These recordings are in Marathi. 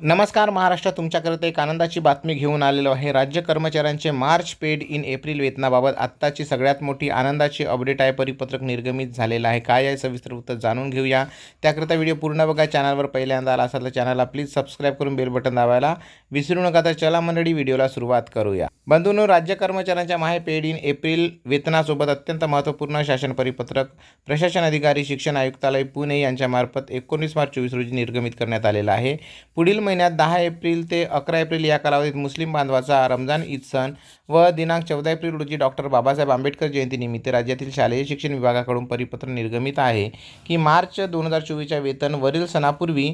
नमस्कार महाराष्ट्र तुमच्याकरता एक आनंदाची बातमी घेऊन आलेलो आहे. राज्य कर्मचाऱ्यांचे मार्च पेड इन एप्रिल वेतनाबाबत आत्ताची सगळ्यात मोठी आनंदाची अपडेट आहे. परिपत्रक निर्गमित झालेलं आहे. काय आहे सविस्तर उत्तर जाणून घेऊया. त्याकरता व्हिडिओ पूर्ण बघा. चॅनलवर पहिल्यांदा आला असाल तर चॅनलला प्लीज सबस्क्राईब करून बेल बटन दाबायला विसरू नका. तर चला मंडळी व्हिडिओला सुरुवात करूया. बंधूंनो राज्य कर्मचाऱ्यांच्या माहे इन एप्रिल वेतनासोबत अत्यंत महत्त्वपूर्ण शासन परिपत्रक प्रशासन अधिकारी शिक्षण आयुक्तालय पुणे यांच्यामार्फत एकोणीस मार्च चोवीस रोजी निर्गमित करण्यात आलेलं आहे. पुढील महिन्यात दहा एप्रिल ते अकरा एप्रिल या कालावधीत मुस्लिम बांधवाचा रमजान ईद सण व दिनांक चौदा एप्रिल रोजी डॉक्टर बाबासाहेब आंबेडकर जयंतीनिमित्त राज्यातील शालेय शिक्षण विभागाकडून परिपत्र निर्गमित आहे की मार्च दोन हजार चोवीसच्या वेतन वरील सणापूर्वी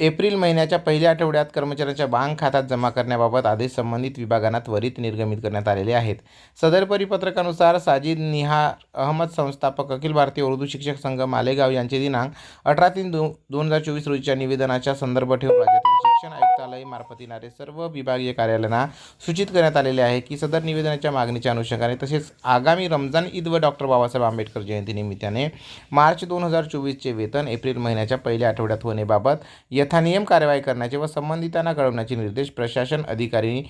एप्रिल महिन्याच्या पहिल्या आठवड्यात कर्मचाऱ्यांच्या बँक खात्यात जमा करण्याबाबत आदेश संबंधित विभागांना त्वरित निर्गमित करण्यात आलेले आहेत. सदर परिपत्रकानुसार साजिद निहार अहमद संस्थापक अखिल भारतीय उर्दू शिक्षक संघ मालेगाव यांचे दिनांक अठरा तीन दो दोन हजार चोवीस रोजीच्या निवेदनाच्या संदर्भ ठेवून राज्यातील शिक्षण आयुक्तालय मार्फत येणारे सर्व विभागीय कार्यालयांना सूचित करण्यात आलेले आहे की सदर निवेदनाच्या मागणीच्या अनुषंगाने तसेच आगामी रमजान ईद व डॉक्टर बाबासाहेब आंबेडकर जयंतीनिमित्ताने मार्च दोन हजार चोवीसचे वेतन एप्रिल महिन्याच्या पहिल्या आठवड्यात होण्याबाबत यथानियम कार्यवाही करण्याचे व संबंधितांना कळवण्याचे निर्देश प्रशासन अधिकारी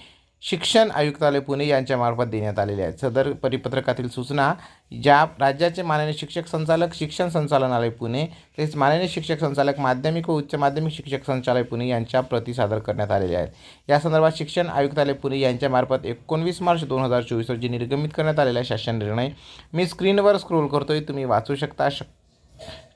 शिक्षण आयुक्तालय पुणे यांच्यामार्फत देण्यात आलेले आहेत. सदर परिपत्रकातील सूचना ज्या राज्याचे माननीय शिक्षक संचालक शिक्षण संचालनालय पुणे तसेच माननीय शिक्षक संचालक माध्यमिक व उच्च माध्यमिक शिक्षक संचालय पुणे यांच्या प्रति सादर करण्यात आलेल्या आहेत. या संदर्भात शिक्षण आयुक्तालय पुणे यांच्यामार्फत एकोणवीस मार्च दोन हजार चोवीस रोजी निर्गमित करण्यात आलेला शासन निर्णय. मी स्क्रीनवर स्क्रोल करतोय तुम्ही वाचू शकता. शक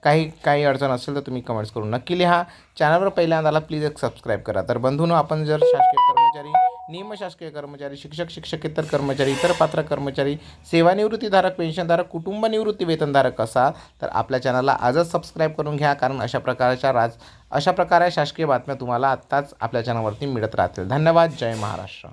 काही काही अडचण असेल तर तुम्ही कमेंट्स करून नक्की लिहा. चॅनलवर पहिल्यांदा प्लीज एक सबस्क्राईब करा. तर बंधून आपण जर शासकीय कर्मचारी निमशासकीय कर्मचारी शिक्षक शिक्षकेतर कर्मचारी इतर पात्र कर्मचारी सेवानिवृत्तीधारक पेन्शनधारक कुटुंब निवृत्ती वेतनधारक असाल तर आपल्या चॅनलला आजच सबस्क्राईब करून घ्या कारण अशा प्रकारच्या राज अशा प्रकारे शासकीय बातम्या तुम्हाला आत्ताच आपल्या चॅनलवरती मिळत राहतील. धन्यवाद. जय महाराष्ट्र.